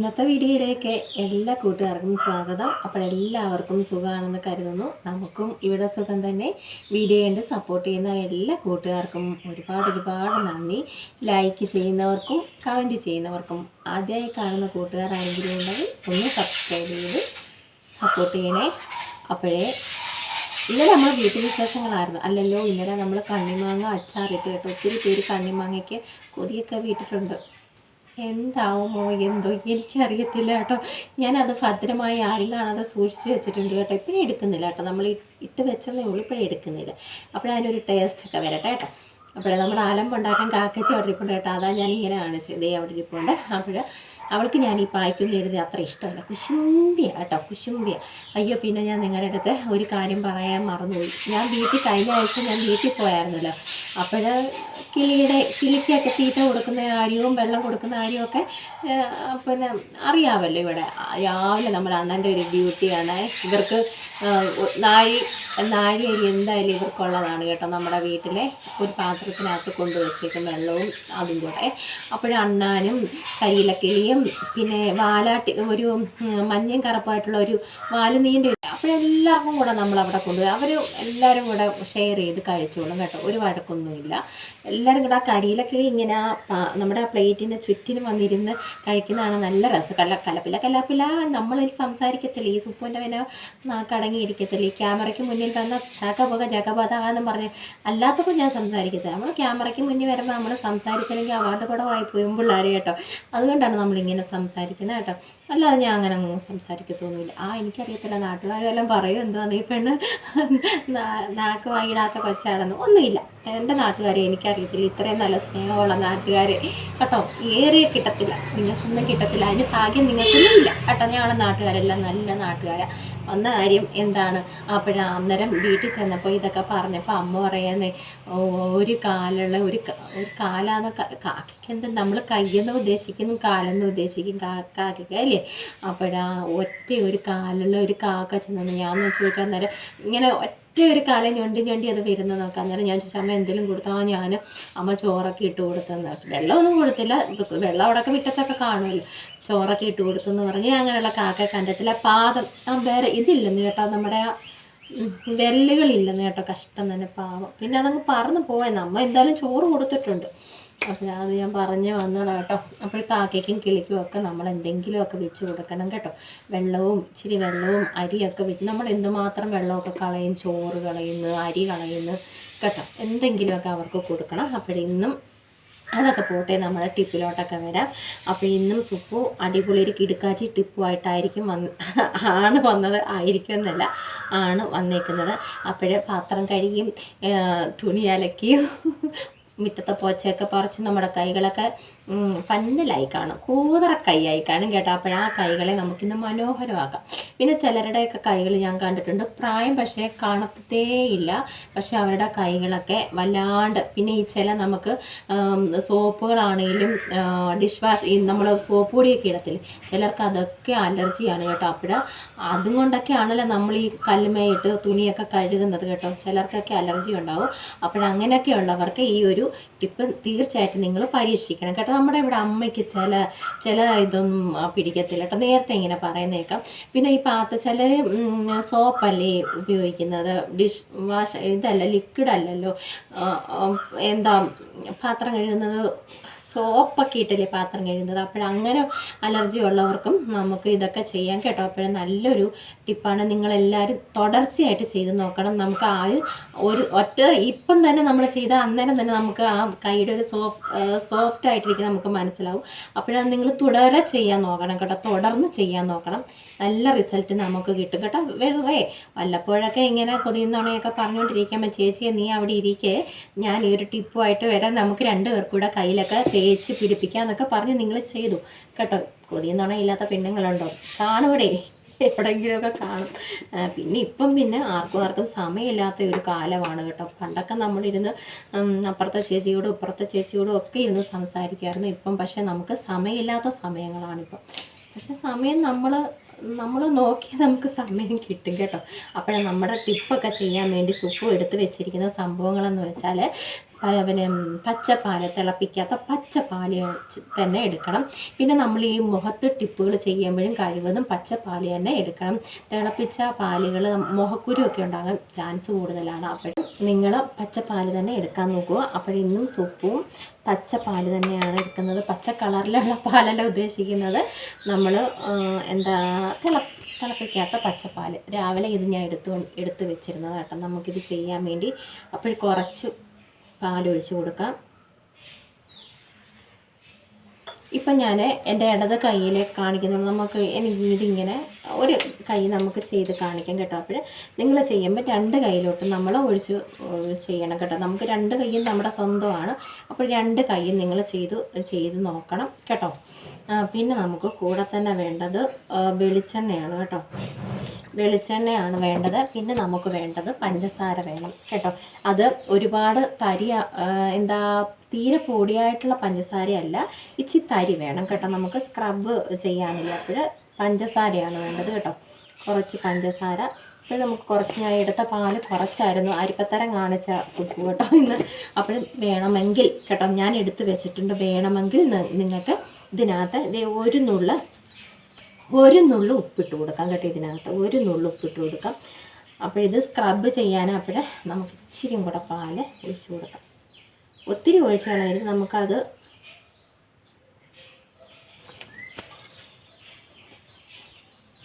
ഇന്നത്തെ വീഡിയോയിലേക്ക് എല്ലാ കൂട്ടുകാർക്കും സ്വാഗതം. അപ്പോൾ എല്ലാവർക്കും സുഖമാണെന്ന് കരുതുന്നു. നമുക്കും ഇവിടെ സുഖം തന്നെ. വീഡിയോ കണ്ട് സപ്പോർട്ട് ചെയ്യുന്ന എല്ലാ കൂട്ടുകാർക്കും ഒരുപാട് ഒരുപാട് നന്ദി. ലൈക്ക് ചെയ്യുന്നവർക്കും കമന്റ് ചെയ്യുന്നവർക്കും ആദ്യമായി കാണുന്ന കൂട്ടുകാരാണെങ്കിലും ഉണ്ടെങ്കിൽ ഒന്ന് സബ്സ്ക്രൈബ് ചെയ്ത് സപ്പോർട്ട് ചെയ്യണേ. അപ്പോഴേ ഇന്നലെ നമ്മൾ വീട്ടിൽ വിശേഷങ്ങളായിരുന്നു. അല്ലല്ലോ ഇന്നലെ നമ്മൾ കണ്ണിമാങ്ങ അച്ചാറിട്ട് കേട്ടോ. ഒത്തിരി പേര് കണ്ണിമാങ്ങയ്ക്ക് കൊതിയൊക്കെ വീട്ടിട്ടുണ്ട്. എന്താവുമോ എന്തോ എനിക്കറിയത്തില്ല കേട്ടോ. ഞാനത് ഭദ്രമായി ആരും കാണാതെ സൂക്ഷിച്ച് വെച്ചിട്ടുണ്ട് കേട്ടോ. ഇപ്പോഴും എടുക്കുന്നില്ല കേട്ടോ. നമ്മൾ ഇട്ട് വെച്ചതേ ഉള്ളൂ ഇപ്പോഴും എടുക്കുന്നില്ല. അപ്പോഴതിനൊരു ടേസ്റ്റൊക്കെ വരട്ടെ കേട്ടോ. അപ്പോഴേ നമ്മുടെ ആലമ്പുണ്ടാക്കാൻ കാക്കച്ചി അവിടെ ഇരിപ്പുണ്ട് കേട്ടോ. അതാ ഞാൻ ഇങ്ങനെ കാണിച്ചത് അവിടെ ഇരിപ്പുണ്ട്. അപ്പോൾ അവൾക്ക് ഞാൻ ഈ പായ്ക്കും എഴുതി അത്ര ഇഷ്ടമല്ല. കുശുമ്പിയ കേട്ടോ കുശുമ്പിയ. അയ്യോ പിന്നെ ഞാൻ നിങ്ങളുടെ അടുത്ത് ഒരു കാര്യം പറയാൻ മറന്നുപോയി. ഞാൻ വീട്ടിൽ കഴിഞ്ഞ ആഴ്ച ഞാൻ വീട്ടിൽ പോയായിരുന്നല്ലോ. അപ്പോൾ കിളിയുടെ കിളിക്കൊക്കെ തീറ്റ കൊടുക്കുന്ന കാര്യവും വെള്ളം കൊടുക്കുന്ന കാര്യമൊക്കെ പിന്നെ അറിയാമല്ലോ ഇവിടെ. രാവിലെ നമ്മൾ അണ്ണന്റെ ഒരു ഡ്യൂട്ടിയാണ് ഇവർക്ക് നാഴി നാഴി അരി എന്തായാലും ഇവർക്കുള്ളതാണ് കേട്ടോ നമ്മുടെ വീട്ടിലെ. ഒരു പാത്രത്തിനകത്ത് കൊണ്ടുവച്ചേക്കും വെള്ളവും അതും കൂടെ. അപ്പോഴണ്ണാനും കരിയിലക്കിളിയും പിന്നെ വാലാട്ടി ഒരു മഞ്ഞയും കറുപ്പായിട്ടുള്ള ഒരു വാലുനീന്റെ അപ്പോഴെല്ലാവർക്കും കൂടെ നമ്മൾ അവിടെ കൊണ്ടുപോയി. അവർ എല്ലാവരും കൂടെ ഷെയർ ചെയ്ത് കഴിച്ചോളും കേട്ടോ. ഒരു വഴക്കൊന്നുമില്ല എല്ലാവരും കൂടെ ആ കരിയിലൊക്കെ ഇങ്ങനെ നമ്മുടെ ആ പ്ലേറ്റിന്റെ ചുറ്റിനും വന്നിരുന്ന് കഴിക്കുന്നതാണ് നല്ല രസം. കല്ല കലപ്പില കലപ്പില നമ്മളിൽ സംസാരിക്കത്തില്ല? ഈ സുപ്പുവിന്റെ പിന്നെ കടങ്ങിയിരിക്കത്തില്ല ഈ ക്യാമറയ്ക്ക് മുന്നിൽ വന്ന ജാക്കബക ജാക്കബത എന്നും പറഞ്ഞ് അല്ലാത്തപ്പോൾ ഞാൻ സംസാരിക്കത്തില്ല. നമ്മൾ ക്യാമറയ്ക്ക് മുന്നിൽ വരുമ്പോൾ നമ്മൾ സംസാരിച്ചില്ലെങ്കിൽ അവാർഡ് കൂടെ പോയും പിള്ളേർ കേട്ടോ. അതുകൊണ്ടാണ് നമ്മളിങ്ങനെ സംസാരിക്കുന്നത് കേട്ടോ. അല്ലാതെ ഞാൻ അങ്ങനെ അങ്ങ് സംസാരിക്കത്തൊന്നുമില്ല. ആ എനിക്കറിയത്തില്ല നാട്ടുകാരെല്ലാം പറയും. എന്തുവാ നീ പെണ്ണ് നാക്ക് വാങ്ങിടാത്ത കൊച്ചാണെന്ന്. ഒന്നുമില്ല. എന്റെ നാട്ടുകാരെ എനിക്കറിയത്തില്ല. ഇത്രയും നല്ല സ്നേഹമുള്ള നാട്ടുകാരെ. കേട്ടോ ഏറിയ കിട്ടത്തില്ല. നിങ്ങൾക്കൊന്നും കിട്ടത്തില്ല. അതിന് ഭാഗ്യം നിങ്ങൾക്കൊന്നും ഇല്ല കേട്ടോ ഞങ്ങളുടെ നാട്ടുകാരെല്ലാം നല്ല നാട്ടുകാരാ. വന്ന കാര്യം എന്താണ്? അപ്പോഴാ അന്നേരം വീട്ടിൽ ചെന്നപ്പോൾ ഇതൊക്കെ പറഞ്ഞപ്പോൾ അമ്മ പറയുന്നേ ഒരു കാലുള്ള ഒരു ഒരു കാലാന്ന് കാക്കയ്ക്ക് എന്ത് നമ്മൾ കയ്യെന്ന് ഉദ്ദേശിക്കുന്നു കാലെന്ന് ഉദ്ദേശിക്കും കാക്കയ്ക്ക് അല്ലേ? അപ്പോഴാ ഒറ്റ ഒരു കാലുള്ള ഒരു കാക്ക ചെന്നു ഞാൻ ചോദിച്ചാൽ അന്നേരം ഇങ്ങനെ ഒറ്റ ഒരു കാലം ഞൊണ്ടി ഞൊണ്ടി അത് വരുന്നത് നോക്കാം. അന്നേരം ഞാൻ ചോദിച്ചു അമ്മ എന്തെങ്കിലും കൊടുത്താൽ ഞാൻ അമ്മ ചോറൊക്കെ ഇട്ട് കൊടുത്തെന്ന് വെള്ളമൊന്നും കൊടുത്തില്ല. വെള്ളം അവിടെയൊക്കെ മുറ്റത്തൊക്കെ കാണുമല്ലോ. ചോറൊക്കെ ഇട്ട് കൊടുത്തെന്ന് പറഞ്ഞ് അങ്ങനെയുള്ള കാക്ക കണ്ടിട്ടില്ല. പാദം ആ വേറെ ഇതില്ലെന്ന് കേട്ടോ നമ്മുടെ വെല്ലുകളില്ലെന്ന് കേട്ടോ കഷ്ടം തന്നെ പാവം. പിന്നെ അതങ്ങ് പറന്ന് പോവാൻ നമ്മ എന്തായാലും ചോറ് കൊടുത്തിട്ടുണ്ട്. അപ്പോൾ അത് ഞാൻ പറഞ്ഞു വന്നതാണ് കേട്ടോ. അപ്പോൾ കാക്കയ്ക്കും കിളിക്കും ഒക്കെ നമ്മൾ എന്തെങ്കിലുമൊക്കെ വെച്ച് കൊടുക്കണം കേട്ടോ. വെള്ളവും ഇച്ചിരി വെള്ളവും അരിയൊക്കെ വെച്ച് നമ്മൾ എന്തുമാത്രം വെള്ളമൊക്കെ കളയും ചോറ് കളയുന്നു അരി കളയുന്നു കേട്ടോ. എന്തെങ്കിലുമൊക്കെ അവർക്ക് കൊടുക്കണം. അപ്പോൾ ഇന്നും അതൊക്കെ പോട്ടെ നമ്മുടെ ടിപ്പിലോട്ടൊക്കെ വരാം. അപ്പോൾ ഇന്നും സുപ്പു അടിപൊളി ഒരു കിടുക്കാച്ചി ടിപ്പുമായിട്ടായിരിക്കും വന്ന് ആണ് വന്നത് ആയിരിക്കും എന്നല്ല ആണ് വന്നേക്കുന്നത്. അപ്പോഴേ പാത്രം കഴുകിയും തുണി അലക്കിയും മുറ്റത്തെ പോച്ചയൊക്കെ പറിച്ച് നമ്മുടെ കൈകളൊക്കെ പന്നലായി കാണും. കൂതറ കൈയായി കാണും കേട്ടോ. അപ്പോൾ ആ കൈകളെ നമുക്കിന്ന് മനോഹരമാക്കാം. പിന്നെ ചിലരുടെയൊക്കെ കൈകൾ ഞാൻ കണ്ടിട്ടുണ്ട്. പ്രായം പക്ഷേ കാണത്തേ ഇല്ല പക്ഷെ അവരുടെ കൈകളൊക്കെ വല്ലാണ്ട് പിന്നെ ഈ ചില നമുക്ക് സോപ്പുകളാണെങ്കിലും ഡിഷ് വാഷ് നമ്മൾ സോപ്പ് പൊടിയൊക്കെ ഇടത്തില്ലേ? ചിലർക്ക് അതൊക്കെ അലർജിയാണ് കേട്ടോ. അപ്പോൾ അതും കൊണ്ടൊക്കെയാണല്ലോ നമ്മൾ ഈ കല്ലുമേയിട്ട് തുണിയൊക്കെ കഴുകുന്നത് കേട്ടോ. ചിലർക്കൊക്കെ അലർജി ഉണ്ടാവും. അപ്പോഴങ്ങനെയൊക്കെ ഉള്ളവർക്ക് ഈ ഒരു ടിപ്പ് തീർച്ചയായിട്ടും നിങ്ങൾ പരീക്ഷിക്കണം. കേട്ടോ നമ്മുടെ ഇവിടെ അമ്മയ്ക്ക് ചില ചില ഇതൊന്നും പിടിക്കത്തില്ല കേട്ടോ. നേരത്തെ ഇങ്ങനെ പറയുന്നേക്കാം പിന്നെ ഈ പാത്ര ചിലർ സോപ്പല്ലേ ഉപയോഗിക്കുന്നത്? ഡിഷ് വാഷ് ഇതല്ല ലിക്വിഡ് അല്ലല്ലോ എന്താ പാത്രം കഴുകുന്നത് സോപ്പൊക്കെ ഇട്ടല്ലേ പാത്രം കഴുകുന്നത്. അപ്പോഴങ്ങനെ അലർജി ഉള്ളവർക്കും നമുക്ക് ഇതൊക്കെ ചെയ്യാൻ കേട്ടോ. അപ്പോഴും നല്ലൊരു ടിപ്പാണ്. നിങ്ങളെല്ലാവരും തുടർച്ചയായിട്ട് ചെയ്ത് നോക്കണം. നമുക്ക് ആ ഒരു ഒറ്റ ഇപ്പം തന്നെ നമ്മൾ ചെയ്ത അന്നേരം തന്നെ നമുക്ക് ആ കൈയുടെ ഒരു സോഫ്റ്റ് സോഫ്റ്റ് ആയിട്ടിരിക്കും നമുക്ക് മനസ്സിലാവും. അപ്പോഴാണ് നിങ്ങൾ തുടരെ ചെയ്യാൻ നോക്കണം കേട്ടോ. തുടർന്ന് ചെയ്യാൻ നോക്കണം. നല്ല റിസൾട്ട് നമുക്ക് കിട്ടും കേട്ടോ. വെറുതെ വല്ലപ്പോഴൊക്കെ ഇങ്ങനെ കൊതിയുന്നോണയൊക്കെ പറഞ്ഞുകൊണ്ടിരിക്കുമ്പോൾ ചേച്ചിയെ നീ അവിടെ ഇരിക്കേ. ഞാൻ ഈ ഒരു ടിപ്പുമായിട്ട് വരാം. നമുക്ക് രണ്ട് പേർക്കൂടെ കയ്യിലൊക്കെ തേച്ച് പിടിപ്പിക്കുക എന്നൊക്കെ പറഞ്ഞ് നിങ്ങൾ ചെയ്തു. കേട്ടോ കൊതിയുന്നോണ ഇല്ലാത്ത പെണ്ണുങ്ങളുണ്ടോ? കാണുവിടെ. എവിടെയെങ്കിലുമൊക്കെ കാണും. പിന്നെ ഇപ്പം പിന്നെ ആർക്കും ആർക്കും സമയമില്ലാത്ത ഒരു കാലമാണ് കേട്ടോ. പണ്ടൊക്കെ നമ്മളിരുന്ന് അപ്പുറത്തെ ചേച്ചിയോടും ഇപ്പുറത്തെ ചേച്ചിയോടും ഒക്കെ ഇരുന്ന് സംസാരിക്കുമായിരുന്നു ഇപ്പം. പക്ഷേ നമുക്ക് സമയമില്ലാത്ത സമയങ്ങളാണിപ്പം. പക്ഷെ സമയം നമ്മൾ നമ്മൾ നോക്കിയാൽ നമുക്ക് സമയം കിട്ടും കേട്ടോ. അപ്പോഴാണ് നമ്മുടെ ടിപ്പൊക്കെ ചെയ്യാൻ വേണ്ടി സുപ്പു എടുത്ത് വെച്ചിരിക്കുന്ന സംഭവങ്ങളെന്ന് വെച്ചാൽ പിന്നെ പച്ചപ്പാൽ തിളപ്പിക്കാത്ത പച്ചപ്പാൽ തന്നെ എടുക്കണം. പിന്നെ നമ്മൾ ഈ മുഖത്ത് ടിപ്പുകൾ ചെയ്യുമ്പോഴും കഴിവതും പച്ചപ്പാൽ തന്നെ എടുക്കണം. തിളപ്പിച്ച പാലുകൾ മുഖക്കുരുവൊക്കെ ഉണ്ടാകാൻ ചാൻസ് കൂടുതലാണ്. അപ്പോഴും നിങ്ങൾ പച്ചപ്പാൽ തന്നെ എടുക്കാൻ നോക്കുക. അപ്പോൾ ഇന്നും സൂപ്പും പച്ചപ്പാൽ തന്നെയാണ് എടുക്കുന്നത്. പച്ച കളറിലുള്ള പാലല്ല ഉദ്ദേശിക്കുന്നത്. നമ്മൾ എന്താ തിള തിളപ്പിക്കാത്ത പച്ചപ്പാൽ. രാവിലെ ഇത് ഞാൻ എടുത്തു എടുത്ത് വെച്ചിരുന്നത് കേട്ടോ. നമുക്കിത് ചെയ്യാൻ വേണ്ടി. അപ്പോൾ കുറച്ച് പാലൊഴിച്ച് കൊടുക്കാം. ഇപ്പം ഞാൻ എന്റെ ഇടത് കയ്യിൽ കാണിക്കുന്നത് നമുക്ക് എനിക്ക് ഇതിങ്ങനെ ഒരു കൈ നമുക്ക് ചെയ്ത് കാണിക്കാം കേട്ടോ. അപ്പോൾ നിങ്ങൾ ചെയ്യുമ്പോൾ രണ്ട് കൈയിലോട്ട് നമ്മൾ ഒഴിച്ച് ചെയ്യണം കേട്ടോ. നമുക്ക് രണ്ട് കൈയും നമ്മുടെ സ്വന്തമാണ്. അപ്പോൾ രണ്ട് കൈയും നിങ്ങൾ ചെയ്ത് ചെയ്ത് നോക്കണം കേട്ടോ. പിന്നെ നമുക്ക് കൂടെ തന്നെ വേണ്ടത് വെളിച്ചെണ്ണയാണ് കേട്ടോ. വെളിച്ചെണ്ണയാണ് വേണ്ടത്. പിന്നെ നമുക്ക് വേണ്ടത് പഞ്ചസാര വേണം കേട്ടോ. അത് ഒരുപാട് തരി എന്താ തീരെ പൊടിയായിട്ടുള്ള പഞ്ചസാരയല്ല ഇച്ചി തരി വേണം കേട്ടോ. നമുക്ക് സ്ക്രബ് ചെയ്യാനില്ല. അപ്പോൾ പഞ്ചസാരയാണ് വേണ്ടത് കേട്ടോ. കുറച്ച് പഞ്ചസാര അപ്പോൾ നമുക്ക് കുറച്ച് ഞാൻ എടുത്ത പാൽ കുറച്ചായിരുന്നു. അരിപ്പത്തരം കാണിച്ച സുപ്പ് കേട്ടോ ഇന്ന്. അപ്പോൾ വേണമെങ്കിൽ കേട്ടോ ഞാൻ എടുത്ത് വെച്ചിട്ടുണ്ട്. വേണമെങ്കിൽ നിങ്ങൾക്ക് ഇതിനകത്ത് ഒരു നുള്ള ഒരു നുള്ളു ഉപ്പിട്ട് കൊടുക്കാം കേട്ടോ ഇതിനകത്ത്. ഒരു നുള്ളു ഉപ്പിട്ട് കൊടുക്കാം. അപ്പോൾ ഇത് സ്ക്രബ് ചെയ്യാൻ അപ്പോഴേ നമുക്ക് ഇച്ചിരിയും കൂടെ പാൽ ഒഴിച്ചു കൊടുക്കാം. ഒത്തിരി ഒഴിച്ചാണെങ്കിൽ നമുക്കത്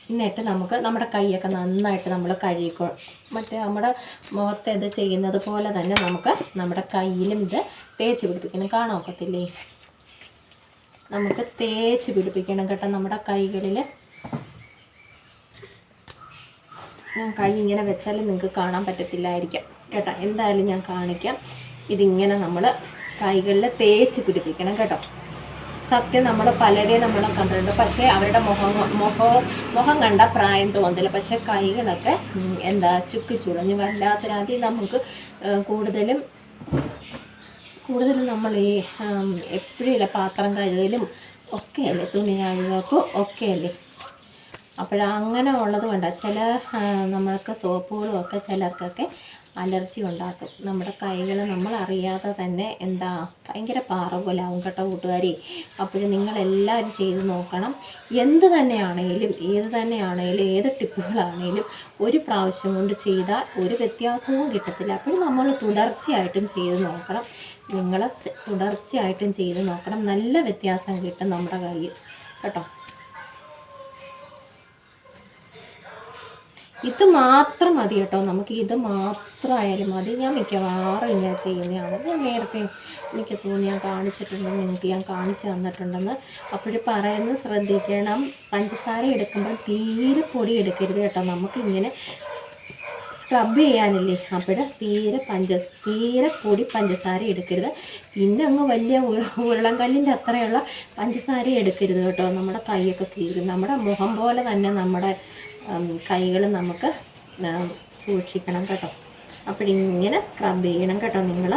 എന്നിട്ട് നമുക്ക് നമ്മുടെ കൈയൊക്കെ നന്നായിട്ട് നമ്മൾ കഴുകിക്കോ മറ്റേ നമ്മുടെ മുഖത്ത് ഇത് ചെയ്യുന്നത് പോലെ തന്നെ നമുക്ക് നമ്മുടെ കയ്യിലും ഇത് തേച്ച് പിടിപ്പിക്കണം. കാണാൻ ഒക്കത്തില്ലേ? നമുക്ക് തേച്ച് പിടിപ്പിക്കണം കേട്ടോ നമ്മുടെ കൈകളിൽ ഞാൻ കൈ ഇങ്ങനെ വെച്ചാൽ നിങ്ങൾക്ക് കാണാൻ പറ്റത്തില്ലായിരിക്കാം കേട്ടോ. എന്തായാലും ഞാൻ കാണിക്കാം. ഇതിങ്ങനെ നമ്മൾ കൈകളിൽ തേച്ച് പിടിപ്പിക്കണം കേട്ടോ. സത്യം നമ്മൾ പലരെയും നമ്മൾ കണ്ടിട്ടുണ്ട്. പക്ഷേ അവരുടെ മുഖം മുഖം മുഖം കണ്ട പ്രായം തോന്നില്ല. പക്ഷേ കൈകളൊക്കെ എന്താ ചുക്കി ചുളഞ്ഞ് വല്ലാത്തൊരാദ്യം നമുക്ക് കൂടുതലും കൂടുതലും നമ്മൾ ഈ എപ്പോഴും പാത്രം കഴുകലും ഒക്കെയല്ലേ? തുണി കഴുകക്കും ഒക്കെയല്ലേ? അപ്പോഴങ്ങനെ ഉള്ളത് കൊണ്ട് ചില നമ്മൾക്ക് സോപ്പുകളും ഒക്കെ ചിലർക്കൊക്കെ അലർജി ഉണ്ടാക്കും. നമ്മുടെ കൈകൾ നമ്മളറിയാതെ തന്നെ എന്താ ഭയങ്കര പാറ പോലെ ആവും കേട്ടോ കൂട്ടുകാരി. അപ്പോൾ നിങ്ങളെല്ലാവരും ചെയ്ത് നോക്കണം. എന്ത് തന്നെയാണെങ്കിലും ഏത് തന്നെയാണെങ്കിലും ഏത് ടിപ്പുകളാണെങ്കിലും ഒരു പ്രാവശ്യം കൊണ്ട് ചെയ്താൽ ഒരു വ്യത്യാസവും കിട്ടത്തില്ല. അപ്പോൾ നമ്മൾ തുടർച്ചയായിട്ടും ചെയ്ത് നോക്കണം. നിങ്ങൾ തുടർച്ചയായിട്ടും ചെയ്ത് നോക്കണം. നല്ല വ്യത്യാസം കിട്ടും നമ്മുടെ കയ്യിൽ. കേട്ടോ? ഇത് മാത്രം മതി കേട്ടോ. നമുക്ക് ഇത് മാത്രമായാലും മതി. ഞാൻ മിക്കവാറും ഇങ്ങനെ ചെയ്യുന്നതാണ്. ഞാൻ നേരത്തെ എനിക്ക് തോന്നി ഞാൻ കാണിച്ചിട്ടുണ്ടെന്ന് നിങ്ങൾക്ക് ഞാൻ കാണിച്ചു തന്നിട്ടുണ്ടെന്ന്. അപ്പോഴും പറയുന്നത് ശ്രദ്ധിക്കണം. പഞ്ചസാര എടുക്കുമ്പോൾ തീരെ പൊടി എടുക്കരുത് കേട്ടോ. നമുക്കിങ്ങനെ സ്ക്രബ് ചെയ്യാനില്ലേ? അപ്പോൾ തീരെ പഞ്ച തീരെ പൊടി പഞ്ചസാര എടുക്കരുത്. പിന്നെ അങ്ങ് വലിയ ഉരുള- ഉരുളൻകല്ലിന്റെ അത്രയുള്ള പഞ്ചസാര എടുക്കരുത് കേട്ടോ. നമ്മുടെ കൈയൊക്കെ കീറും. നമ്മുടെ മുഖം പോലെ തന്നെ നമ്മുടെ കൈകൾ നമുക്ക് സൂക്ഷിക്കണം കേട്ടോ. അപ്പോഴിങ്ങനെ സ്ക്രബ് ചെയ്യണം കേട്ടോ നിങ്ങൾ.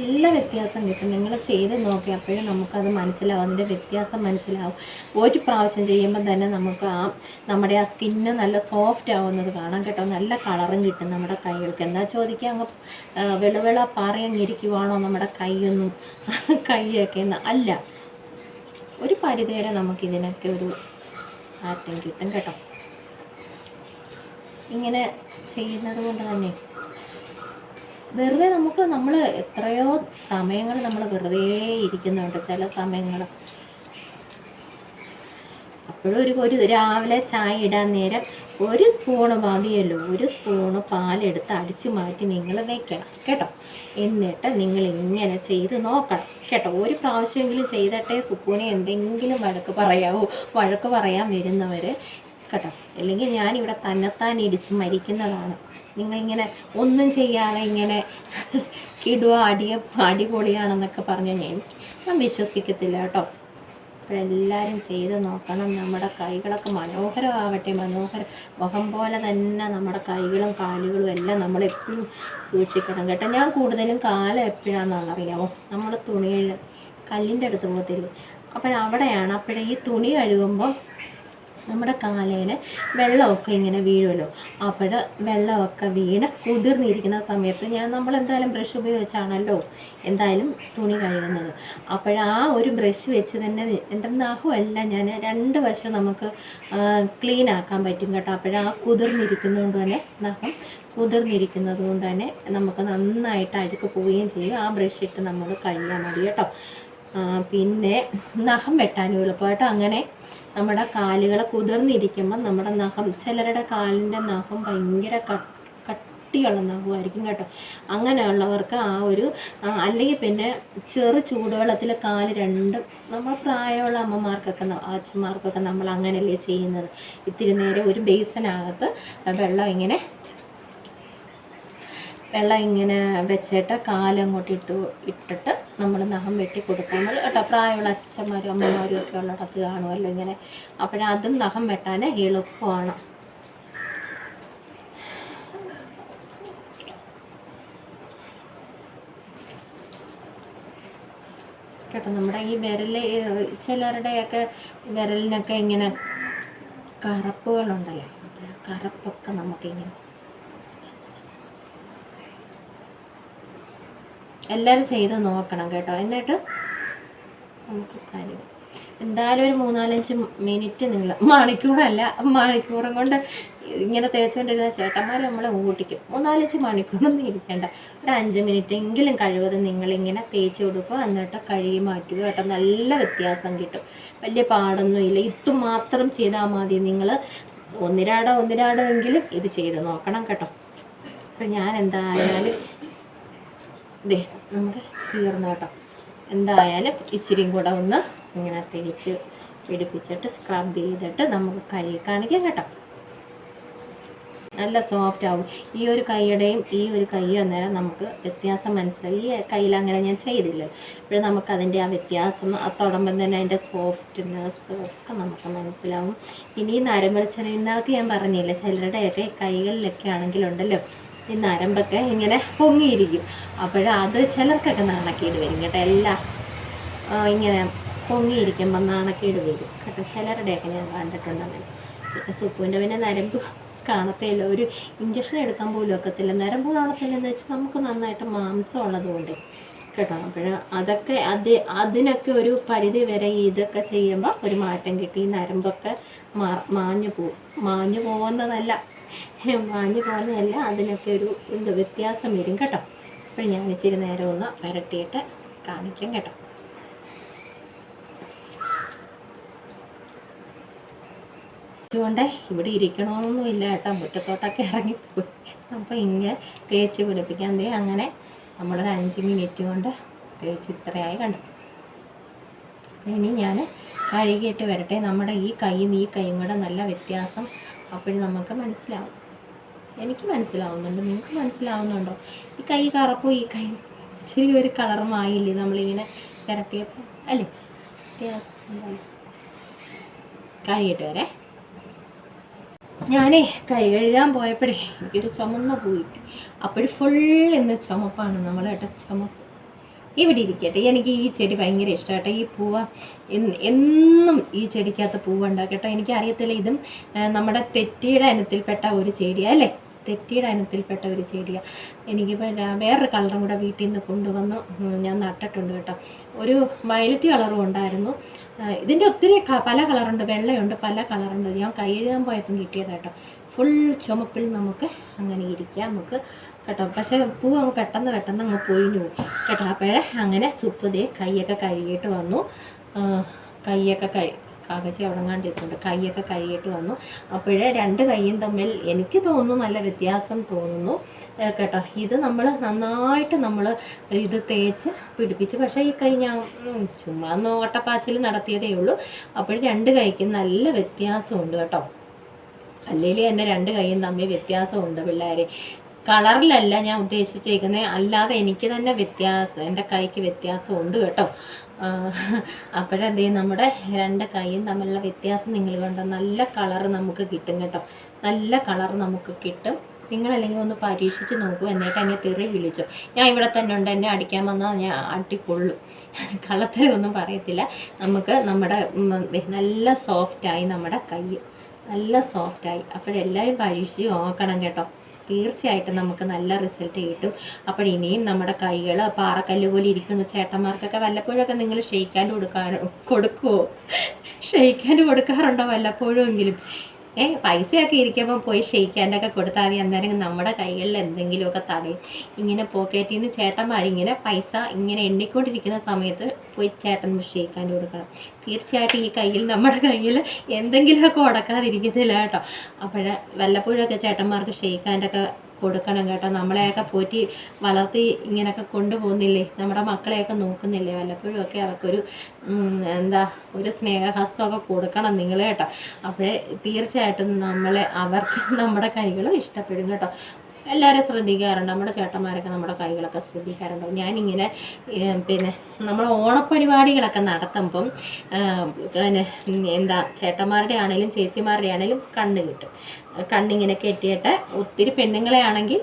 നല്ല വ്യത്യാസം കിട്ടും. നിങ്ങൾ ചെയ്ത് നോക്കി അപ്പോഴും നമുക്കത് മനസ്സിലാവും. അതിന്റെ വ്യത്യാസം മനസ്സിലാവും. ഒരു പ്രാവശ്യം ചെയ്യുമ്പോൾ തന്നെ നമുക്ക് ആ നമ്മുടെ ആ സ്കിന്ന് നല്ല സോഫ്റ്റ് ആവുന്നത് കാണാം കേട്ടോ. നല്ല കളറും കിട്ടും നമ്മുടെ കൈകൾക്ക്. എന്താ ചോദിക്കുക? അങ്ങ് വെളുവിള പാറയങ്ങിരിക്കുവാണോ നമ്മുടെ കൈയൊന്നും? കൈയൊക്കെ അല്ല. ഒരു പരിധിവരെ നമുക്കിതിനൊക്കെ ഒരു ആറ്റം കിട്ടും കേട്ടോ. ഇങ്ങനെ ചെയ്യുന്നത് കൊണ്ട് തന്നെ വെറുതെ നമുക്ക് നമ്മൾ എത്രയോ സമയങ്ങൾ നമ്മൾ വെറുതെ ഇരിക്കുന്നുണ്ട് ചില സമയങ്ങൾ അപ്പോഴും ഒരു ഒരു രാവിലെ ചായ ഇടാൻ നേരം ഒരു സ്പൂണ് മതിയല്ലോ ഒരു സ്പൂണ് പാലെടുത്ത് അടിച്ചു മാറ്റി നിങ്ങൾ വെക്കണം കേട്ടോ. എന്നിട്ട് നിങ്ങൾ ഇങ്ങനെ ചെയ്ത് നോക്കണം കേട്ടോ. ഒരു പ്രാവശ്യമെങ്കിലും ചെയ്തിട്ടേ സുപ്പൂനെ എന്തെങ്കിലും വഴക്ക് പറയാവോ? വഴക്ക് പറയാൻ വരുന്നവർ കേട്ടോ. അല്ലെങ്കിൽ ഞാനിവിടെ തന്നെത്താൻ ഇടിച്ച് മരിക്കുന്നതാണ്. നിങ്ങളിങ്ങനെ ഒന്നും ചെയ്യാതെ ഇങ്ങനെ കിടുക അടിയ അടിപൊളിയാണെന്നൊക്കെ പറഞ്ഞ് ഞാൻ ഞാൻ വിശ്വസിക്കത്തില്ല കേട്ടോ. അപ്പോഴെല്ലാവരും ചെയ്ത് നോക്കണം. നമ്മുടെ കൈകളൊക്കെ മനോഹരമാവട്ടെ. മനോഹര മുഖം പോലെ തന്നെ നമ്മുടെ കൈകളും കാലുകളും എല്ലാം നമ്മൾ എപ്പോഴും സൂക്ഷിക്കണം കേട്ടോ. ഞാൻ കൂടുതലും കാലം എപ്പോഴാണെന്നാണ് അറിയാമോ നമ്മൾ തുണിയിൽ കല്ലിന്റെ അടുത്ത് പോകത്തില്ലേ? അപ്പോഴവിടെയാണ് അപ്പോഴേ ഈ തുണി കഴുകുമ്പോൾ നമ്മുടെ കാലയിൽ വെള്ളമൊക്കെ ഇങ്ങനെ വീഴുമല്ലോ. അപ്പോൾ വെള്ളമൊക്കെ വീണ് കുതിർന്നിരിക്കുന്ന സമയത്ത് ഞാൻ നമ്മൾ എന്തായാലും ബ്രഷ് ഉപയോഗിച്ചാണല്ലോ എന്തായാലും തുണി കഴുകുന്നത്. അപ്പോൾ ആ ഒരു ബ്രഷ് വെച്ച് തന്നെ എന്റെ നഖമല്ല ഞാൻ രണ്ട് വശം നമുക്ക് ക്ലീൻ ആക്കാൻ പറ്റും കേട്ടോ. അപ്പോൾ ആ കുതിർന്നിരിക്കുന്നതുകൊണ്ട് തന്നെ നഖം കുതിർന്നിരിക്കുന്നത് കൊണ്ട് തന്നെ നമുക്ക് നന്നായിട്ട് അഴുക്ക് പോവുകയും ചെയ്യും. ആ ബ്രഷ് ഇട്ട് നമ്മൾ കഴുകിയാൽ മതി കേട്ടോ. പിന്നെ നഖം വെട്ടാനും എളുപ്പമായിട്ട് അങ്ങനെ നമ്മുടെ കാലുകൾ കുതിർന്നിരിക്കുമ്പോൾ നമ്മുടെ നഖം ചിലരുടെ കാലിന്റെ നഖം ഭയങ്കര കട്ടിയുള്ള നഖമായിരിക്കും കേട്ടോ. അങ്ങനെയുള്ളവർക്ക് ആ ഒരു അല്ലെങ്കിൽ പിന്നെ ചെറു ചൂടുവെള്ളത്തിൽ കാൽ രണ്ടും നമ്മൾ പ്രായമുള്ള അമ്മമാർക്കൊക്കെ അച്ഛന്മാർക്കൊക്കെ നമ്മൾ അങ്ങനെയല്ലേ ചെയ്യുന്നത്. ഇത്തിരി നേരം ഒരു ബേസിനകത്ത് വെള്ളം ഇങ്ങനെ വെള്ളം ഇങ്ങനെ വെച്ചിട്ട് കാലങ്ങോട്ട് ഇട്ട് ഇട്ടിട്ട് നമ്മൾ നഖം വെട്ടി മതി കേട്ടോ പ്രായമുള്ള അച്ഛന്മാരും അമ്മമാരും ഒക്കെ ഉള്ളിടത്ത് കാണുമല്ലോ ഇങ്ങനെ. അപ്പോഴതും നഖം വെട്ടാൻ എളുപ്പമാണ്. കേട്ടോ നമ്മുടെ ഈ വിരൽ ചിലരുടെയൊക്കെ വിരലിനൊക്കെ ഇങ്ങനെ കറപ്പുകളുണ്ടല്ലോ? കറുപ്പൊക്കെ നമുക്കിങ്ങനെ എല്ലാവരും ചെയ്ത് നോക്കണം കേട്ടോ. എന്നിട്ട് നമുക്ക് കാര്യം. എന്തായാലും ഒരു മൂന്നാലഞ്ച് മിനിറ്റ് നിങ്ങൾ മണിക്കൂറല്ല മണിക്കൂറും കൊണ്ട് ഇങ്ങനെ തേച്ചുകൊണ്ടിരുന്ന ചേട്ടന്മാർ നമ്മളെ ഊട്ടിക്കും. മൂന്നാലഞ്ച് മണിക്കൂറൊന്നും ഇരിക്കേണ്ട. ഒരു അഞ്ച് മിനിറ്റ് എങ്കിലും കഴിവതും നിങ്ങളിങ്ങനെ തേച്ച് കൊടുക്കുക. എന്നിട്ട് കഴുകി മാറ്റുക കേട്ടോ. നല്ല വ്യത്യാസം കിട്ടും. വലിയ പാടൊന്നുമില്ല ഇത് മാത്രം ചെയ്താൽ മതി നിങ്ങൾ ഒന്നിരാടോ ഒന്നിരാടോ എങ്കിലും ഇത് ചെയ്ത് നോക്കണം കേട്ടോ. അപ്പം ഞാൻ എന്തായാലും ദേ നമ്മുടെ തീർന്നു കേട്ടോ. എന്തായാലും ഇച്ചിരിയും കൂടെ ഒന്ന് ഇങ്ങനെ തേച്ച് പിടിപ്പിച്ചിട്ട് സ്ക്രബ് ചെയ്തിട്ട് നമുക്ക് കൈ കാണിക്കാം കേട്ടോ. നല്ല സോഫ്റ്റ് ആവും. ഈ ഒരു കൈയുടെയും ഈ ഒരു കൈയും അന്നേരം നമുക്ക് വ്യത്യാസം മനസ്സിലായി. ഈ കയ്യിൽ അങ്ങനെ ഞാൻ ചെയ്തില്ല. അപ്പോൾ നമുക്ക് അതിന്റെ ആ വ്യത്യാസം ആ തൊടുമ്പം തന്നെ അതിന്റെ സോഫ്റ്റ്നെസ് ഒക്കെ നമുക്ക് മനസ്സിലാവും. ഇനി ഈ നരമ്പളിച്ചന ഞാൻ പറഞ്ഞില്ല ചിലരുടെയൊക്കെ കൈകളിലൊക്കെ ആണെങ്കിലുണ്ടല്ലോ ഈ നരമ്പൊക്കെ ഇങ്ങനെ പൊങ്ങിയിരിക്കും. അപ്പോഴത് ചിലർക്കൊക്കെ നാണക്കേട് വരും കേട്ടോ. എല്ലാം ഇങ്ങനെ പൊങ്ങിയിരിക്കുമ്പോൾ നാണക്കേട് വരും കേട്ടോ. ചിലരുടെയൊക്കെ ഞാൻ കണ്ടിട്ടുണ്ട് അങ്ങനെ. പിന്നെ സുപ്പുവിന്റെ പിന്നെ നരമ്പ് കാണത്തില്ല. ഒരു ഇഞ്ചക്ഷൻ എടുക്കാൻ പോലും ഒക്കത്തില്ല. നരമ്പ് കാണത്തില്ലെന്ന് വെച്ചാൽ നമുക്ക് നന്നായിട്ട് മാംസം ഉള്ളതുകൊണ്ട് കേട്ടോ. അപ്പോൾ അതൊക്കെ അത് അതിനൊക്കെ ഒരു പരിധി വരെ ഇതൊക്കെ ചെയ്യുമ്പോൾ ഒരു മാറ്റം കിട്ടി. നരമ്പൊക്കെ മാ മാഞ്ഞു പോവും മാഞ്ഞു പോകുന്നതല്ല. മാഞ്ഞു പോകുന്നതല്ല അതിനൊക്കെ ഒരു എന്ത് വ്യത്യാസം വരും കേട്ടോ. അപ്പോൾ ഞാൻ ഇച്ചിരി നേരം ഒന്ന് വരട്ടിയിട്ട് കാണിക്കാം കേട്ടോ. അതുകൊണ്ട് ഇവിടെ ഇരിക്കണമെന്നൊന്നുമില്ല കേട്ടോ. മുറ്റത്തോട്ടൊക്കെ ഇറങ്ങിപ്പോയി. അപ്പോൾ ഇങ്ങനെ തേച്ച് പിടിപ്പിക്കാൻ ദേ അങ്ങനെ നമ്മളൊരു അഞ്ച് മിനിറ്റ് കൊണ്ട് തേച്ച് ഇത്രയായി കണ്ടു. ഇനി ഞാൻ കഴുകിയിട്ട് വരട്ടെ. നമ്മുടെ ഈ കൈയും ഈ കൈയും കൂടെ നല്ല വ്യത്യാസം അപ്പോഴും നമുക്ക് മനസ്സിലാവും. എനിക്ക് മനസ്സിലാവുന്നുണ്ട്. നിങ്ങൾക്ക് മനസ്സിലാവുന്നുണ്ടോ? ഈ കൈ കറപ്പോ ഈ കൈ ഇച്ചിരി ഒരു കളറും ആയില്ലേ നമ്മളിങ്ങനെ പുരട്ടിയപ്പോൾ. അല്ലേ? വ്യത്യാസം കഴിയട്ടെ വരെ ഞാനേ കൈ കഴുകാൻ പോയപ്പോഴേ എനിക്കൊരു ചുമന്ന പോയിട്ട് അപ്പോഴും ഫുൾ ഇന്ന് ചുമപ്പാണ്. നമ്മൾ കേട്ടോ ചുമപ്പ് ഇവിടെ ഇരിക്കട്ടെ. എനിക്ക് ഈ ചെടി ഭയങ്കര ഇഷ്ടമാട്ടെ. ഈ പൂവ് എന്നും ഈ ചെടിക്കകത്ത് പൂവ് ഉണ്ടാക്കട്ടെ. എനിക്ക് അറിയത്തില്ല ഇതും നമ്മുടെ തെറ്റിയുടെ ഇനത്തിൽപ്പെട്ട ഒരു ചെടിയാണ് അല്ലേ? തെറ്റിയുടെ ഇനത്തിൽപ്പെട്ട ഒരു ചെടിയാണ് എനിക്കിപ്പോൾ വേറൊരു കളറും കൂടെ വീട്ടിൽ നിന്ന് കൊണ്ടുവന്ന് ഞാൻ നട്ടിട്ടുണ്ട് കേട്ടോ. ഒരു വയലറ്റ് കളറും ഉണ്ടായിരുന്നു. ഇതിന്റെ ഒത്തിരി പല കളറുണ്ട്. വെള്ളയുണ്ട് പല കളറുണ്ട്. ഞാൻ കൈ എഴുതാൻ പോയപ്പം കിട്ടിയതാട്ടോ ഫുൾ ചുമപ്പിൽ നമുക്ക് അങ്ങനെ ഇരിക്കാം. നമുക്ക് കേട്ടോ. പക്ഷേ പൂ അങ്ങ് പെട്ടെന്ന് പെട്ടെന്ന് അങ്ങ് പൊഴിഞ്ഞു കേട്ടോ അപ്പോഴേ അങ്ങനെ സുപ്പ് ദേ കൈയൊക്കെ കഴുകിയിട്ട് വന്നു. കൈയൊക്കെ കഴി കാകച്ചി അവിടെ കൈയൊക്കെ കഴുകിയിട്ട് വന്നു. അപ്പോഴേ രണ്ട് കൈയും തമ്മിൽ എനിക്ക് തോന്നുന്നു നല്ല വ്യത്യാസം തോന്നുന്നു. കേട്ടോ ഇത് നമ്മൾ നന്നായിട്ട് നമ്മൾ ഇത് തേച്ച് പിടിപ്പിച്ച്. പക്ഷേ ഈ കൈ ഞാൻ ചുമ്മാ ഒന്ന് ഓട്ടപ്പാച്ചിൽ നടത്തിയതേ ഉള്ളൂ. അപ്പോൾ രണ്ട് കൈക്കും നല്ല വ്യത്യാസമുണ്ട് കേട്ടോ. അല്ലെങ്കിൽ എന്റെ രണ്ട് കൈയും തമ്മിൽ വ്യത്യാസമുണ്ട് പിള്ളേരെ. കളറിലല്ല ഞാൻ ഉദ്ദേശിച്ചേക്കുന്നത് അല്ലാതെ എനിക്ക് തന്നെ വ്യത്യാസം എന്റെ കൈക്ക് വ്യത്യാസമുണ്ട് കേട്ടോ. അപ്പോഴെന്തേ നമ്മുടെ രണ്ട് കൈയും തമ്മിലുള്ള വ്യത്യാസം നിങ്ങൾ കണ്ടോ നല്ല കളർ നമുക്ക് കിട്ടും കേട്ടോ. നല്ല കളർ നമുക്ക് കിട്ടും. നിങ്ങളല്ലെങ്കിൽ ഒന്ന് പരീക്ഷിച്ച് നോക്കൂ. എന്നിട്ട് എന്നെ തെറി വിളിച്ചു. ഞാൻ ഇവിടെ തന്നെ ഉണ്ട്. എന്നെ അടിക്കാൻ വന്നാൽ ഞാൻ അടിക്കൊള്ളു. കള്ളത്തരം ഒന്നും പറയത്തില്ല. നമുക്ക് നമ്മുടെ നല്ല സോഫ്റ്റായി നമ്മുടെ കൈ നല്ല സോഫ്റ്റായി അപ്പോഴെല്ലാവരും പരീക്ഷിച്ച് നോക്കണം കേട്ടോ. തീർച്ചയായിട്ടും നമുക്ക് നല്ല റിസൾട്ട് കിട്ടും. അപ്പോൾ ഇനിയും നമ്മുടെ കൈകൾ പാറക്കല്ല് പോലെ ഇരിക്കുന്ന. ചേട്ടന്മാർക്കൊക്കെ വല്ലപ്പോഴൊക്കെ നിങ്ങൾ ഷെയ്ക്കാൻ കൊടുക്കാനോ കൊടുക്കുമോ ഷെയ്ക്കാൻ കൊടുക്കാറുണ്ടോ വല്ലപ്പോഴും എങ്കിലും ഏ പൈസയൊക്കെ ഇരിക്കുമ്പോൾ പോയി ഷെയ്ക്കാന്റെ ഒക്കെ കൊടുത്താൽ മതി. അന്നേരം നമ്മുടെ കൈകളിൽ എന്തെങ്കിലുമൊക്കെ തടയും. ഇങ്ങനെ പോക്കറ്റിൽ നിന്ന് ചേട്ടന്മാർ ഇങ്ങനെ പൈസ ഇങ്ങനെ എണ്ണിക്കൊണ്ടിരിക്കുന്ന സമയത്ത് പോയി ചേട്ടൻ ഷെയ്ക്കാൻ കൊടുക്കണം. തീർച്ചയായിട്ടും ഈ കയ്യിൽ നമ്മുടെ കയ്യിൽ എന്തെങ്കിലുമൊക്കെ ഉടക്കാതിരിക്കത്തില്ല കേട്ടോ. അപ്പോൾ വല്ലപ്പോഴൊക്കെ ചേട്ടന്മാർക്ക് ഷെയ്ക്കാന്റെ ഒക്കെ കൊടുക്കണം കേട്ടോ. നമ്മളെയൊക്കെ പോറ്റി വളർത്തി ഇങ്ങനെയൊക്കെ കൊണ്ടുപോകുന്നില്ലേ? നമ്മുടെ മക്കളെയൊക്കെ നോക്കുന്നില്ലേ? വല്ലപ്പോഴും ഒക്കെ അവർക്കൊരു എന്താ ഒരു സ്നേഹഹസ്തമൊക്കെ കൊടുക്കണം നിങ്ങൾ കേട്ടോ. അപ്പോഴേ തീർച്ചയായിട്ടും നമ്മളെ അവർക്ക് നമ്മുടെ കൈകൾ ഇഷ്ടപ്പെടും കേട്ടോ. എല്ലാവരും ശ്രദ്ധിക്കാറുണ്ട്. നമ്മുടെ ചേട്ടന്മാരൊക്കെ നമ്മുടെ കൈകളൊക്കെ ശ്രദ്ധിക്കാറുണ്ട്. ഞാനിങ്ങനെ പിന്നെ നമ്മൾ ഓണപ്പരിപാടികളൊക്കെ നടത്തുമ്പം പിന്നെ എന്താ ചേട്ടന്മാരുടെ ആണെങ്കിലും ചേച്ചിമാരുടെ ആണെങ്കിലും കണ്ണ് കിട്ടും. കണ്ണിങ്ങനെ കെട്ടിയിട്ട് ഒത്തിരി പെണ്ണുങ്ങളെ ആണെങ്കിൽ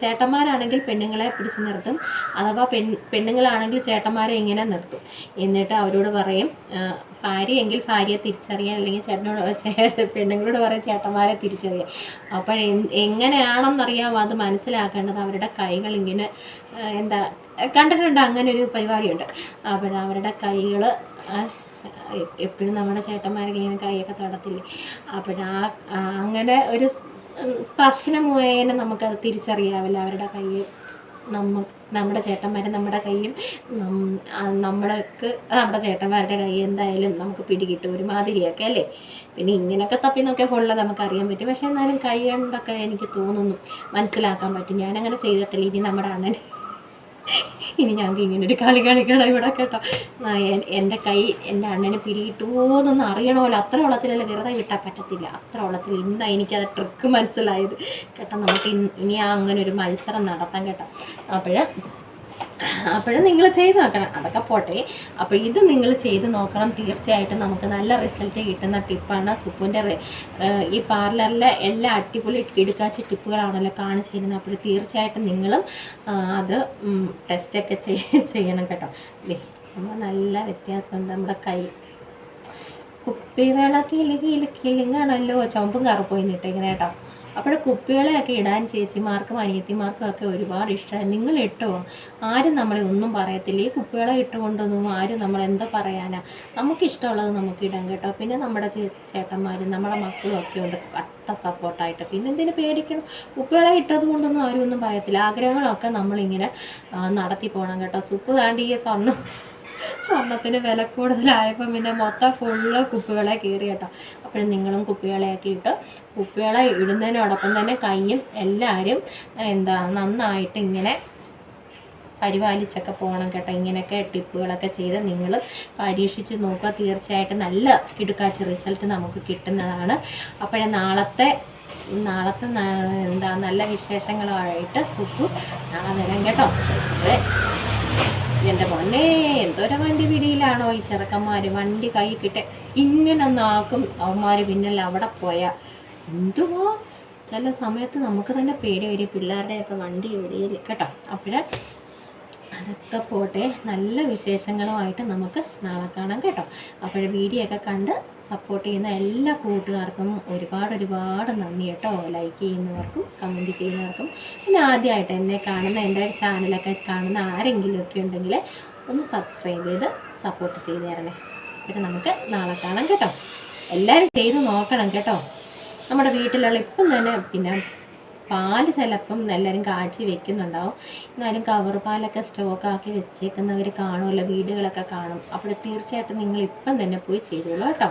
ചേട്ടന്മാരാണെങ്കിൽ പെണ്ണുങ്ങളെ പിടിച്ചു നിർത്തും. അഥവാ പെൺ പെണ്ണുങ്ങളാണെങ്കിൽ ചേട്ടന്മാരെ ഇങ്ങനെ നിർത്തും. എന്നിട്ട് അവരോട് പറയും ഭാര്യയെങ്കിൽ ഭാര്യയെ തിരിച്ചറിയാൻ അല്ലെങ്കിൽ ചേട്ടനോട് പെണ്ണുങ്ങളോട് പറയും ചേട്ടന്മാരെ തിരിച്ചറിയാൻ. അപ്പോൾ എങ്ങനെയാണെന്നറിയാമോ അത് മനസ്സിലാക്കേണ്ടത് അവരുടെ കൈകൾ ഇങ്ങനെ എന്താ കണ്ടിട്ടുണ്ട് അങ്ങനെ ഒരു പരിപാടിയുണ്ട്. അപ്പോൾ അവരുടെ കൈകൾ എപ്പോഴും നമ്മുടെ ചേട്ടന്മാരൊക്കെ ഇങ്ങനെ കൈയൊക്കെ തടത്തില്ലേ? അപ്പോൾ ആ അങ്ങനെ ഒരു സ്പർശനം മുഖേന നമുക്കത് തിരിച്ചറിയാവില്ല. അവരുടെ കയ്യിൽ നമ്മ നമ്മുടെ ചേട്ടന്മാരെ നമ്മുടെ കയ്യിൽ നമ്മൾക്ക് നമ്മുടെ ചേട്ടന്മാരുടെ കൈ എന്തായാലും നമുക്ക് പിടികിട്ടും ഒരുമാതിരിയൊക്കെ അല്ലേ? പിന്നെ ഇങ്ങനെയൊക്കെ തപ്പി നോക്കിയാൽ ഫുള്ള് നമുക്ക് അറിയാൻ പറ്റും. പക്ഷേ എന്നാലും കൈ കൊണ്ടൊക്കെ എനിക്ക് തോന്നുന്നു മനസ്സിലാക്കാൻ പറ്റും. ഞാനങ്ങനെ ചെയ്തിട്ടില്ല. ഇനി നമ്മുടെ അണ്ണൻ ഇനി ഞങ്ങൾക്ക് ഇങ്ങനെ ഒരു കളി കളിക്കണം ഇവിടെ കേട്ടോ. എന്റെ കൈ എന്റെ അണ്ണനെ പിടികിട്ടുമോന്നൊന്ന് അറിയണമല്ലോ. അത്ര വെള്ളത്തിലല്ല വെറുതെ വിട്ടാൽ പറ്റത്തില്ല. അത്ര വെള്ളത്തിൽ ഇന്നാണ് എനിക്കത് ട്രിക്ക് മനസ്സിലായത്. കേട്ടോ നമുക്ക് ഇനി അങ്ങനെ ഒരു മത്സരം നടത്താം കേട്ടോ. അപ്പോൾ അപ്പോഴും നിങ്ങൾ ചെയ്ത് നോക്കണം. അതൊക്കെ പോട്ടെ. അപ്പോൾ ഇത് നിങ്ങൾ ചെയ്ത് നോക്കണം. തീർച്ചയായിട്ടും നമുക്ക് നല്ല റിസൾട്ട് കിട്ടുന്ന ടിപ്പാണ് സുപ്പുവിന്റെ ഈ പാർലറിലെ എല്ലാ അടിപൊളി കിടുക്കാച്ച ടിപ്പുകളാണല്ലോ കാണിച്ചു തരുന്നത്. അപ്പോൾ തീർച്ചയായിട്ടും നിങ്ങളും അത് ടെസ്റ്റൊക്കെ ചെയ്യണം കേട്ടോ. നമ്മൾ നല്ല വ്യത്യാസമുണ്ട് നമ്മുടെ കൈ. കുപ്പിവേള കിലി കിലി കിലിങ്ങാണല്ലോ. ചുമപ്പും കറുപ്പും ഇന്നിട്ടേക്കുന്നത് കേട്ടോ. അപ്പോൾ കുപ്പികളെയൊക്കെ ഇടാൻ ചേച്ചിമാർക്കും അനിയത്തിമാർക്കും ഒക്കെ ഒരുപാട് ഇഷ്ടമായി നിങ്ങൾ ഇട്ടോ? ആരും നമ്മളെ ഒന്നും പറയത്തില്ല. ഈ കുപ്പികളെ ഇട്ടുകൊണ്ടൊന്നും ആരും നമ്മൾ എന്താ പറയാനാ? നമുക്കിഷ്ടമുള്ളത് നമുക്ക് ഇടാം കേട്ടോ. പിന്നെ നമ്മുടെ ചേട്ടന്മാരും നമ്മുടെ മക്കളും ഒക്കെ ഉണ്ട്. കട്ട സപ്പോർട്ടായിട്ട്. പിന്നെ എന്തിനു പേടിക്കണം? കുപ്പികളെ ഇട്ടത് കൊണ്ടൊന്നും ആരും ഒന്നും പറയത്തില്ല. ആഗ്രഹങ്ങളൊക്കെ നമ്മളിങ്ങനെ നടത്തി പോകണം കേട്ടോ. സുപ്പ് താണ്ടി ഈ സ്വർണം സ്വർണത്തിന് വില കൂടുതലായപ്പോൾ പിന്നെ മൊത്തം ഫുള്ള് കുപ്പികളെ കയറി കേട്ടോ. അപ്പോഴും നിങ്ങളും കുപ്പികളെയൊക്കെ ഇട്ട് കുപ്പികളെ ഇടുന്നതിനോടൊപ്പം തന്നെ കൈയും എല്ലാവരും എന്താ നന്നായിട്ട് ഇങ്ങനെ പരിപാലിച്ചൊക്കെ പോകണം കേട്ടോ. ഇങ്ങനെയൊക്കെ ടിപ്പുകളൊക്കെ ചെയ്ത് നിങ്ങൾ പരീക്ഷിച്ച് നോക്കുക. തീർച്ചയായിട്ടും നല്ല കിടുക്കാച്ച റിസൾട്ട് നമുക്ക് കിട്ടുന്നതാണ്. അപ്പോഴേ നാളത്തെ നാളത്തെ എന്താ നല്ല വിശേഷങ്ങളുമായിട്ട് സുഖു നാളെ വരാം കേട്ടോ. എന്റെ പൊന്നെ എന്തോരം വണ്ടി പിടിയിലാണോ ഈ ചെറുക്കന്മാർ വണ്ടി കൈ കിട്ടെ. ഇങ്ങനെ ഒന്നാക്കും അവന്മാർ പിന്നല്ല അവിടെ പോയാൽ എന്തുവാ? ചില സമയത്ത് നമുക്ക് തന്നെ പേടി വരും പിള്ളേരുടെയൊക്കെ വണ്ടി എവിടെയിൽ കേട്ടോ? അപ്പോഴേ അതൊക്കെ പോട്ടെ. നല്ല വിശേഷങ്ങളുമായിട്ട് നമുക്ക് നാളെ കാണാം കേട്ടോ. അപ്പോൾ വീഡിയോ ഒക്കെ കണ്ട് സപ്പോർട്ട് ചെയ്യുന്ന എല്ലാ കൂട്ടുകാർക്കും ഒരുപാട് ഒരുപാട് നന്ദി കേട്ടോ. ലൈക്ക് ചെയ്യുന്നവർക്കും കമന്റ് ചെയ്യുന്നവർക്കും. പിന്നെ ആദ്യമായിട്ട് എന്നെ കാണുന്ന എന്റെ ചാനലൊക്കെ കാണുന്ന ആരെങ്കിലും ഒക്കെ ഉണ്ടെങ്കിൽ ഒന്ന് സബ്സ്ക്രൈബ് ചെയ്ത് സപ്പോർട്ട് ചെയ്ത് തരണേ. പിന്നെ നമുക്ക് നാളെ കാണാം കേട്ടോ. എല്ലാവരും ചെയ്ത് നോക്കണം കേട്ടോ. നമ്മുടെ വീട്ടിലുള്ള ഇപ്പം തന്നെ പിന്നെ പാൽ ചിലപ്പം എല്ലാവരും കാച്ചി വെക്കുന്നുണ്ടാവും. എന്നാലും കവർ പാലൊക്കെ സ്റ്റോക്ക് ആക്കി വെച്ചേക്കുന്നവർ കാണുമല്ലോ വീടുകളൊക്കെ കാണും. അപ്പോൾ തീർച്ചയായിട്ടും നിങ്ങൾ ഇപ്പം തന്നെ പോയി ചെയ്തോളൂ കേട്ടോ.